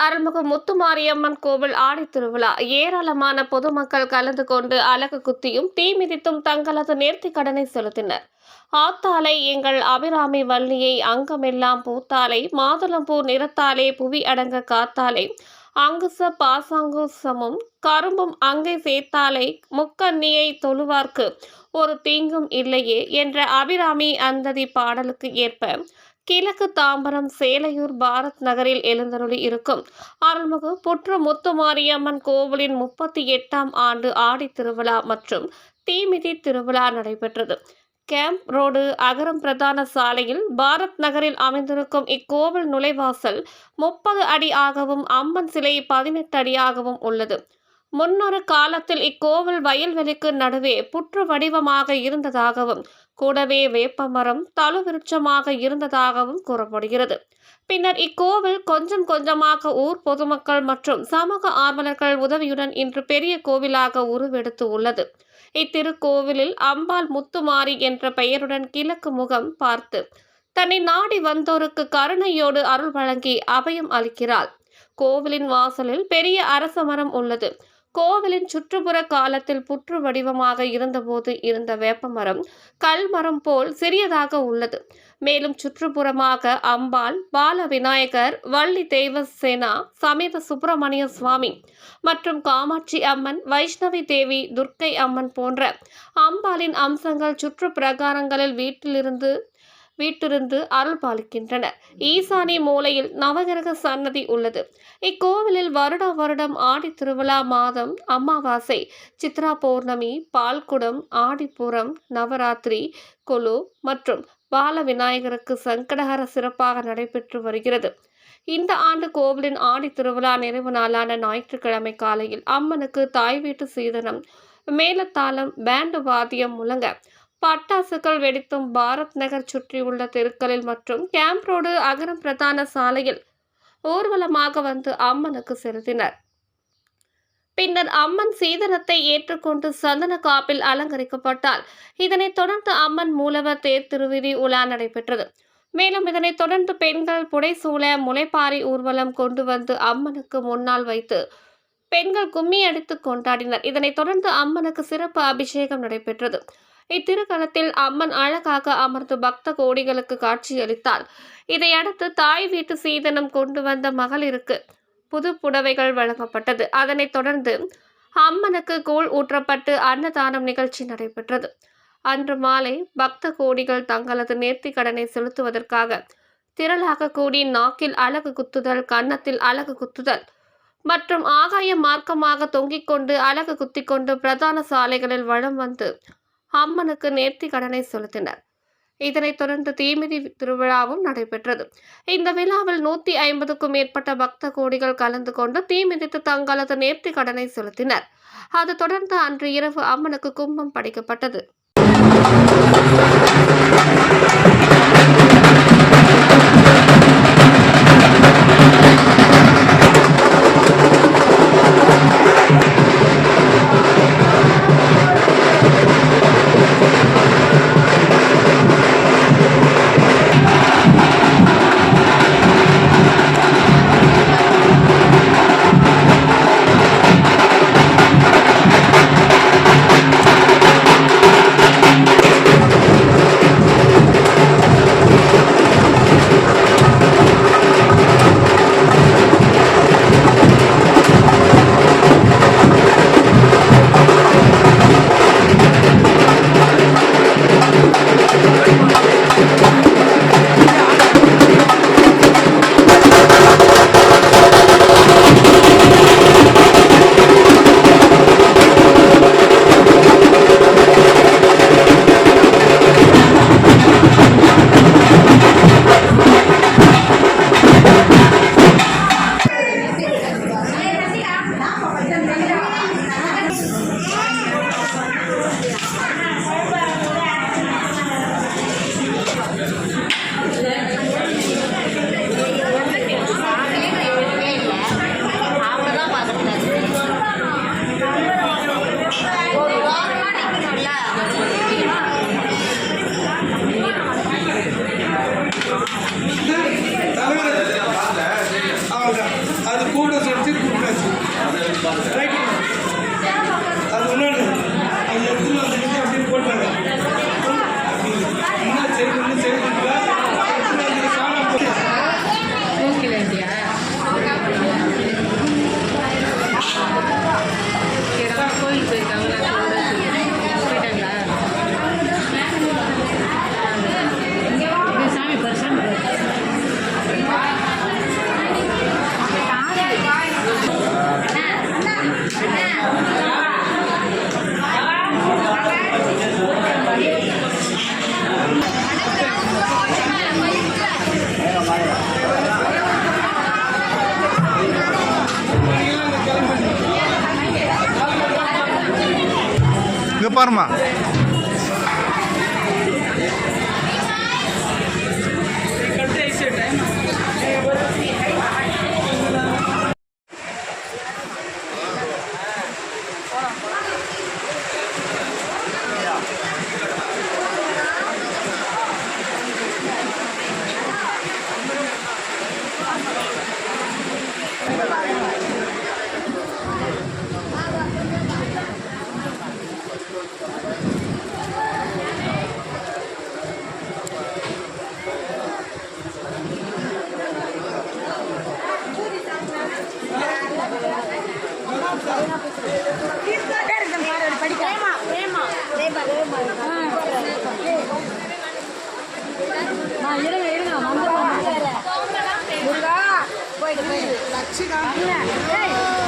அருள்மிகு முத்துமாரியம்மன் கோவில் ஆடி திருவிழா. ஏராளமான பொதுமக்கள் கலந்து கொண்டு அலகு குத்தியும் தீ மிதித்தும் தங்களது நேர்த்தி கடனை செலுத்தினர். ஆத்தாலை எங்கள் அபிராமி வள்ளியை அங்கமெல்லாம் பூத்தாலை மாதுளம்பூ நிறத்தாலே புவி அடங்க காத்தாலை அங்குச பாசாங்குசமும் கரும்பும் அங்கே சேர்த்தாலை முக்கண்ணியை தொழுவார்க்கு ஒரு தீங்கும் இல்லையே என்ற அபிராமி அந்ததி பாடலுக்கு ஏற்ப கிழக்கு தாம்பரம் சேலையூர் பாரத் நகரில் எழுந்தருளி இருக்கும். அருள்மிகு புற்று முத்துமாரியம்மன் கோவிலின் முப்பத்தி எட்டாம் ஆண்டு ஆடி திருவிழா மற்றும் தீமிதி திருவிழா நடைபெற்றது. கேம்ப் ரோடு அகரம் பிரதான சாலையில் பாரத் நகரில் அமைந்திருக்கும் இக்கோவில் நுழைவாசல் முப்பது அடி ஆகவும் அம்மன் சிலை பதினெட்டு அடியாகவும் உள்ளது. முன்னொரு காலத்தில் இக்கோவில் வயல்வெளிக்கு நடுவே புற்று வடிவமாக இருந்ததாகவும் கூடவே வேப்பமரம் தழுவிருட்சமாக இருந்ததாகவும் கூறப்படுகிறது. பின்னர் இக்கோவில் கொஞ்சம் கொஞ்சமாக ஊர் பொதுமக்கள் மற்றும் சமூக ஆர்வலர்கள் உதவியுடன் இன்று பெரிய கோவிலாக உருவெடுத்து உள்ளது. இத்திருக்கோவிலில் அம்பாள் முத்துமாரி என்ற பெயருடன் கிழக்கு முகம் பார்த்து தன்னை நாடி வந்தோருக்கு கருணையோடு அருள் வழங்கி அபயம் அளிக்கிறாள். கோவிலின் வாசலில் பெரிய அரச மரம் உள்ளது. கோவிலின் சுற்றுப்புற காலத்தில் புற்று வடிவமாக இருந்தபோது இருந்த வேப்பமரம் கல்மரம் போல் சிறியதாக உள்ளது. மேலும் சுற்றுப்புறமாக அம்பாள் பால விநாயகர் வள்ளி தேவசேனா சமேத சுப்பிரமணிய சுவாமி மற்றும் காமாட்சி அம்மன் வைஷ்ணவி தேவி துர்க்கை அம்மன் போன்ற அம்பாளின் அம்சங்கள் சுற்று பிரகாரங்களில் வீட்டிலிருந்து வீட்டிருந்து அருள் பாலிக்கின்றனர் ஈசானி மூலையில் நவகிரக சன்னதி உள்ளது. இக்கோவிலில் வருட வருடம் ஆடி திருவிழா மாதம் அமாவாசை சித்ரா பௌர்ணமி பால்குடம் ஆடிப்புறம் நவராத்திரி கொலு மற்றும் பால விநாயகருக்கு சங்கடஹர சிறப்பாக நடைபெற்று வருகிறது. இந்த ஆண்டு கோவிலின் ஆடி திருவிழா நிறைவு நாளான ஞாயிற்றுக்கிழமை காலையில் அம்மனுக்கு தாய் வீட்டு சீதனம் மேலத்தாளம் பேண்டு வாத்தியம் முழங்க பட்டாசுகள் வெடித்தும் பாரத் நகர் சுற்றியுள்ள தெருக்களில் மற்றும் கேம்ப் ரோடு அகரம் பிரதான சாலையில் ஊர்வலமாக வந்து அம்மனுக்கு செலுத்தினர். பின்னர் அம்மன் சீதனத்தை ஏற்றுக்கொண்டு சந்தன காப்பில் அலங்கரிக்கப்பட்டால் இதனைத் தொடர்ந்து அம்மன் மூலவர் தேர் திருவிதி உலா நடைபெற்றது. மேலும் இதனைத் தொடர்ந்து பெண்கள் புடைசூழ முளைப்பாரி ஊர்வலம் கொண்டு வந்து அம்மனுக்கு முன்னால் வைத்து பெண்கள் கும்மி அடித்து கொண்டாடினர். இதனைத் தொடர்ந்து அம்மனுக்கு சிறப்பு அபிஷேகம் நடைபெற்றது. இத்திருக்களத்தில் அம்மன் அழகாக அமர்ந்து பக்த கோடிகளுக்கு காட்சியளித்தாள் இதையடுத்து தாய் வீட்டு சீதனம் கொண்டு வந்த மகளிருக்கு புது புடவைகள் வழங்கப்பட்டது. அதனைத் தொடர்ந்து அம்மனுக்கு கூழ் ஊற்றப்பட்டு அன்னதானம் நிகழ்ச்சி நடைபெற்றது. அன்று மாலை பக்த கோடிகள் தங்களது நேர்த்தி கடனை செலுத்துவதற்காக திரளாக கூடி நாக்கில் அழகு குத்துதல் கன்னத்தில் அழகு குத்துதல் மற்றும் ஆகாய மார்க்கமாக தொங்கிக் கொண்டு அழகு குத்திக்கொண்டு பிரதான சாலைகளில் வளம் வந்து அம்மனுக்கு நேர்த்தி கடனை செலுத்தினர். இதனைத் தொடர்ந்து தீமிதி திருவிழாவும் நடைபெற்றது. இந்த விழாவில் நூத்தி ஐம்பதுக்கும் மேற்பட்ட பக்த கோடிகள் கலந்து கொண்டு தீமிதித்து தங்களது நேர்த்தி கடனை செலுத்தினர். அது தொடர்ந்து அன்று இரவு அம்மனுக்கு கும்பம் படைக்கப்பட்டது. Parma. Suy!